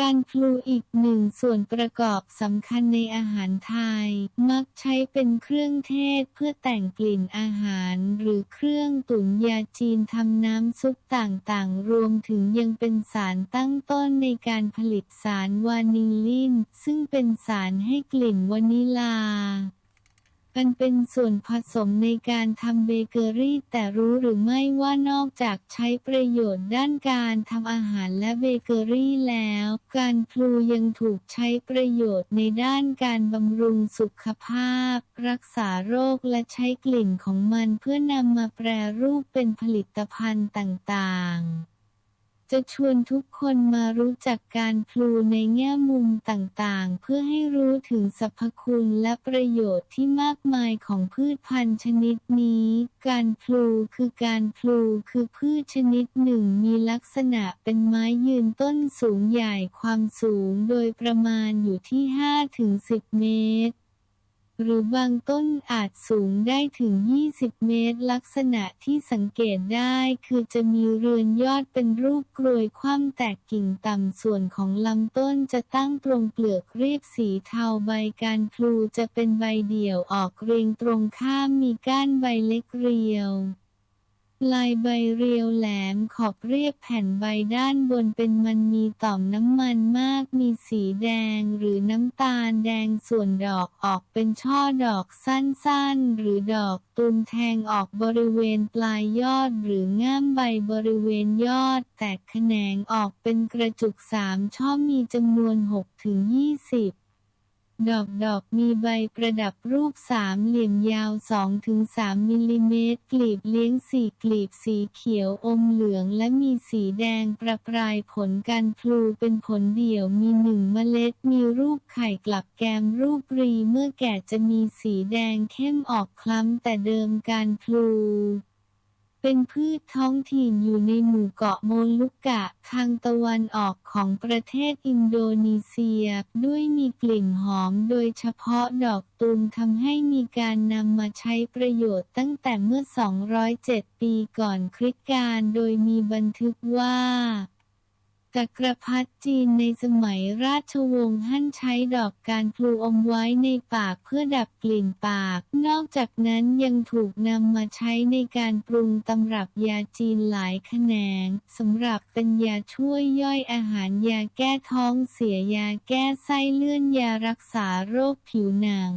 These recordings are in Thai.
การพลูอีกหนึ่งส่วนประกอบสำคัญในอาหารไทย มักใช้เป็นเครื่องเทศเพื่อแต่งกลิ่นอาหาร หรือเครื่องตุ๋นยาจีนทำน้ำซุปต่างๆ รวมถึงยังเป็นสารตั้งต้นในการผลิตสารวานิลลิน ซึ่งเป็นสารให้กลิ่นวานิลา มันเป็นส่วนผสมในการทำเบเกอรี่ แต่รู้หรือไม่ว่านอกจากใช้ประโยชน์ด้านการทำอาหารและเบเกอรี่แล้ว การพลูยังถูกใช้ประโยชน์ในด้านการบำรุงสุขภาพ รักษาโรคและใช้กลิ่นของมันเพื่อนำมาแปรรูปเป็นผลิตภัณฑ์ต่างๆ จะชวนทุกคนมารู้จักการพลูในแง่มุมต่างๆ เพื่อให้รู้ถึงสรรพคุณและประโยชน์ที่มากมายของพืชพันธุ์ชนิดนี้ การพลูคือการพลูคือพืชชนิดหนึ่งมีลักษณะเป็นไม้ยืนต้นสูงใหญ่ความสูงโดยประมาณอยู่ที่ 5-10 เมตร หรือบางต้นอาจสูงได้ถึง 20 เมตร ลักษณะที่สังเกตได้คือจะมีเรือนยอดเป็นรูปกลวยคว่ำแตกกิ่งต่ำส่วนของลำต้นจะตั้งตรงเปลือกเรียบสีเทาใบการพลูจะเป็นใบเดี่ยวออกเรียงตรงข้ามมีก้านใบเล็กเรียว ลายใบเรียวแหลมขอบเรียบแผ่นใบด้านบนเป็นมันมีต่อมน้ำมันมาก มีสีแดงหรือน้ำตาลแดงส่วนดอกออกเป็นช่อดอกสั้นๆ หรือดอกตุมแทงออกบริเวณปลายยอดหรือง่ามใบบริเวณยอด แตกแขนงออกเป็นกระจุกสามช่อมีจำนวน 6-20 ดอกดอกมีใบประดับรูปสามเหลี่ยมยาว 2-3 มิลลิเมตร กลีบเลี้ยงสี่กลีบสีเขียวอมเหลืองและมีสีแดงประปรายผลการพลูเป็นผลเดี่ยวมีหนึ่งเมล็ดมีรูปไข่กลับแกมรูปรีเมื่อแก่จะมีสีแดงเข้มออกคล้ำแต่เดิมการพลู เป็นพืชท้องถิ่นอยู่ในหมู่เกาะโมลุกะทางตะวันออกของประเทศอินโดนีเซีย ด้วยมีกลิ่นหอมโดยเฉพาะดอกตูมทำให้มีการนำมาใช้ประโยชน์ตั้งแต่เมื่อ 207 ปีก่อนคริสต์กาลโดยมีบันทึกว่า จักรพรรดิจีนในสมัยราชวงศ์ฮั่นใช้ดอกการพลูอมไว้ในปากเพื่อดับกลิ่นปาก นอกจากนั้นยังถูกนำมาใช้ในการปรุงตำรับยาจีนหลายแขนงสำหรับเป็นยาช่วยย่อยอาหารยาแก้ท้องเสียยาแก้ไส้เลื่อนยารักษาโรคผิวหนัง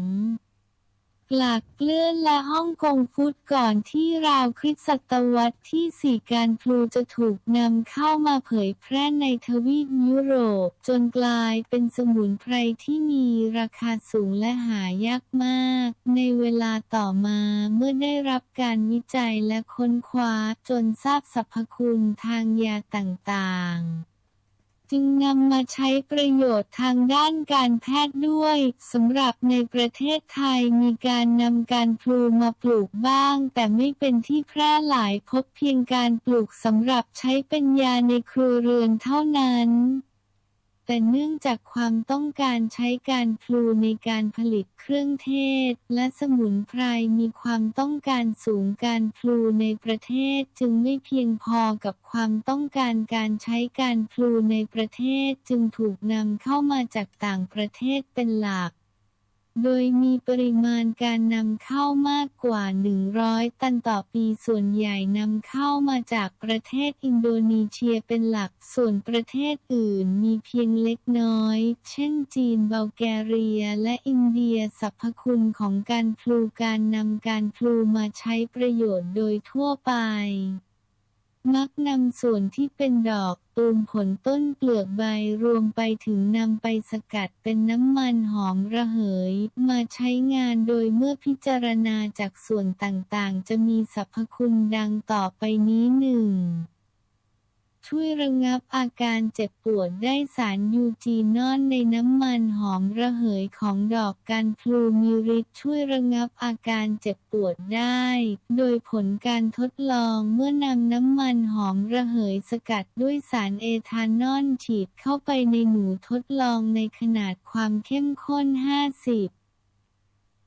หลักเลื่อนและฮ่องกงฟุตก่อนที่ราวคริสตศตวรรษที่สี่การพลูจะถูกนำเข้ามาเผยแพร่ในทวีปยุโรป จนกลายเป็นสมุนไพรที่มีราคาสูงและหายากมาก ในเวลาต่อมาเมื่อได้รับการวิจัยและค้นคว้าจนทราบสรรพคุณทางยาต่างๆ จึงนำมาใช้ประโยชน์ทางด้านการแพทย์ด้วยสำหรับในประเทศไทยมีการนำการพลูมาปลูกบ้าง แต่ไม่เป็นที่แพร่หลายพบเพียงการปลูกสำหรับใช้เป็นยาในครัวเรือนเท่านั้น แต่เนื่องจากความต้องการใช้การพลูในการผลิตเครื่องเทศ และสมุนไพรมีความต้องการสูงการพลูในประเทศจึงไม่เพียงพอกับความต้องการการใช้การพลูในประเทศจึงถูกนำเข้ามาจากต่างประเทศเป็นหลัก โดยมีปริมาณการนำเข้ามากกว่า 100 ตันต่อปีส่วนใหญ่นำเข้ามาจากประเทศอินโดนีเซียเป็นหลัก ส่วนประเทศอื่นมีเพียงเล็กน้อย เช่นจีนเบลแกเรีย และอินเดียสรรพคุณของการพลูการนำการพลูมาใช้ประโยชน์โดยทั่วไป มักนำส่วนที่เป็นดอกตูมผลต้นเปลือกใบรวมไปถึงนำไปสกัดเป็นน้ำมันหอมระเหย มาใช้งานโดยเมื่อพิจารณาจากส่วนต่างๆ จะมีสรรพคุณดังต่อไปนี้หนึ่ง ช่วยระงับอาการเจ็บปวดได้สารยูจีนอนในน้ำมันหอมระเหยของดอกกันพลูมีฤทธิ์ช่วยระงับอาการเจ็บปวดได้ โดยผลการทดลองเมื่อนำน้ำมันหอมระเหยสกัดด้วยสารเอทานอลฉีดเข้าไปในหนูทดลองในขนาดความเข้มข้น 50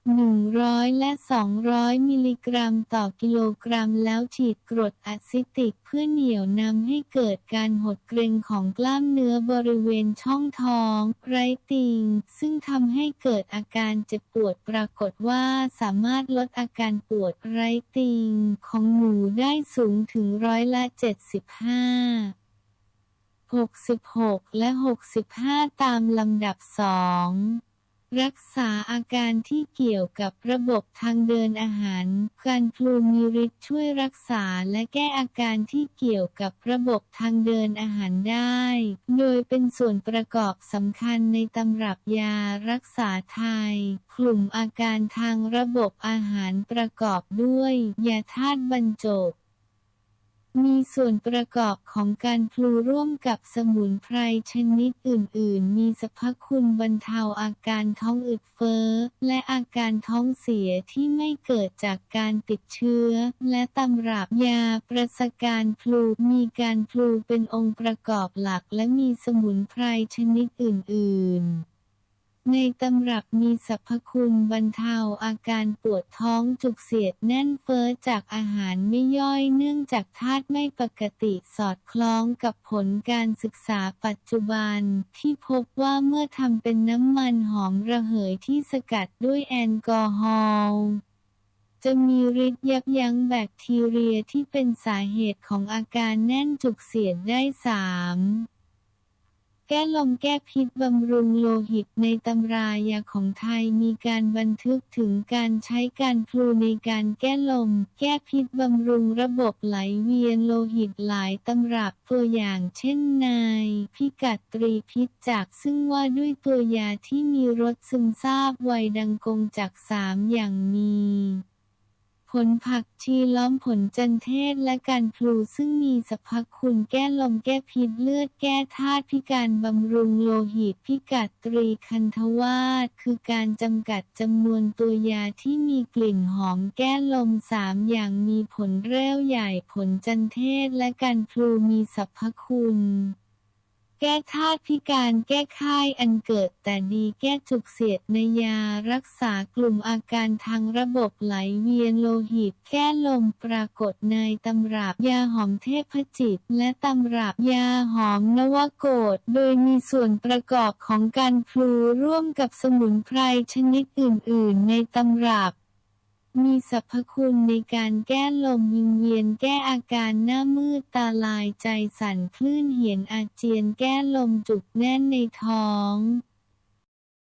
100 และ 200 มิลลิกรัมต่อกิโลกรัมแล้วฉีดกรดอะซิติกเพื่อเหนี่ยวนำให้เกิดการหดเกร็งของกล้ามเนื้อบริเวณช่องท้อง ไรติง ซึ่งทำให้เกิดอาการเจ็บปวดปรากฏว่าสามารถลดอาการปวดไรติง ของหนูได้สูงถึงร้อยละ 75 66 และ 65 ตามลำดับสอง รักษาอาการที่เกี่ยวกับระบบทางเดินอาหาร การพลูมีฤทธิ์ช่วยรักษาและแก้อาการที่เกี่ยวกับระบบทางเดินอาหารได้ โดยเป็นส่วนประกอบสำคัญในตำรับยารักษาไทย กลุ่มอาการทางระบบอาหารประกอบด้วย ยาธาตุบรรจบ มีส่วนประกอบของการพลูร่วมกับสมุนไพรชนิดอื่น ๆ มีสรรพคุณบรรเทาอาการท้องอืดเฟ้อ และอาการท้องเสียที่ไม่เกิดจากการติดเชื้อ และตำรับยาประสการพลูมีการพลูเป็นองค์ประกอบหลักและมีสมุนไพรชนิดอื่น ๆ ในตำรับมีสรรพคุณบรรเทาอาการปวดท้องจุกเสียดแน่นเฟ้อจากอาหารไม่ย่อยเนื่องจากธาตุไม่ปกติสอดคล้องกับผลการศึกษาปัจจุบัน ที่พบว่าเมื่อทำเป็นน้ำมันหอมระเหยที่สกัดด้วยแอลกอฮอล์จะมีฤทธิ์ยับยั้งแบคทีเรียที่เป็นสาเหตุของอาการแน่นจุกเสียดได้สาม แก้ลมแก้พิษบำรุงโลหิตในตำรายาของไทยมีการบันทึกถึงการใช้การพลูในการแก้ลม แก้พิษบำรุงระบบไหลเวียนโลหิตหลายตำรับตัวอย่างเช่นนาย พิกัดตรีพิษจากซึ่งว่าด้วยตัวยาที่มีรสซึมซาบไวดังกงจากสามอย่างมี ผลผักชีล้อมผลจันเทศและการพลูซึ่งมีสรรพคุณแก้ลมแก้พิษเลือดแก้ธาตุพิการบำรุงโลหิตพิกัดตรีคันธวาสคือการจำกัดจำนวนตัวยาที่มีกลิ่นหอมแก้ลมสามอย่างมีผลเร็วใหญ่ผลจันเทศและการพลูมีสรรพคุณ แก้ธาตุพิการแก้ไข้อันเกิดแต่ดีแก้จุกเสียดในยารักษากลุ่มอาการทางระบบไหลเวียนโลหิต แก้ลมปรากฏในตำรับยาหอมเทพจิต และตำรับยาหอมนวโกฏโดยมีส่วนประกอบของการพลูร่วมกับสมุนไพรชนิดอื่น ๆ ในตำรับ มีสรรพคุณในการแก้ลมยิงเยียนแก้อาการหน้ามืดตาลายใจสั่นคลื่นเหียนอาเจียนแก้ลมจุกแน่นในท้อง